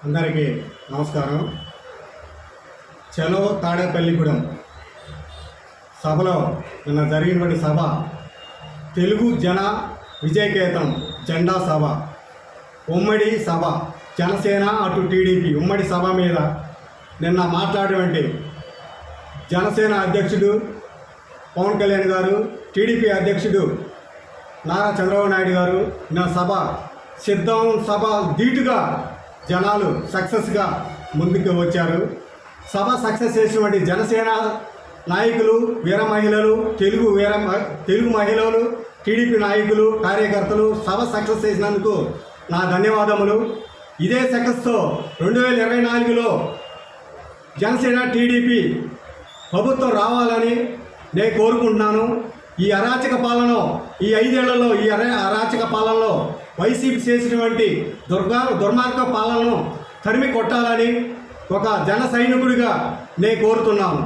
అందరికీ నమస్కారం. చలో తాడేపల్లిగూడెం సభలో నిన్న జరిగినటువంటి సభ తెలుగు జన విజయకేతం జెండా సభ ఉమ్మడి సభ జనసేన అటు టీడీపీ ఉమ్మడి సభ మీద నిన్న మాట్లాడినటువంటి జనసేన అధ్యక్షుడు పవన్ కళ్యాణ్ గారు టీడీపీ అధ్యక్షుడు నారా చంద్రబాబు నాయుడు గారు నా సభ సిద్ధం సభ ధీటుగా జనాలు సక్సెస్గా ముందుకు వచ్చారు. సభ సక్సెస్ చేసినటువంటి జనసేన నాయకులు వీర మహిళలు తెలుగు వీర తెలుగు మహిళలు టీడీపీ నాయకులు కార్యకర్తలు సభ సక్సెస్ చేసినందుకు నా ధన్యవాదములు. ఇదే సక్సెస్తో రెండు వేల ఇరవై నాలుగులో జనసేన టీడీపీ ప్రభుత్వం రావాలని నేను కోరుకుంటున్నాను. ఈ అరాచక పాలన ఈ ఐదేళ్ళలో ఈ అరా అరాచక పాలనలో వైసీపీ చేసినటువంటి దుర్గా దుర్మార్గ పాలనను తరిమి కొట్టాలని ఒక జన సైనికుడిగా నేను కోరుతున్నాను.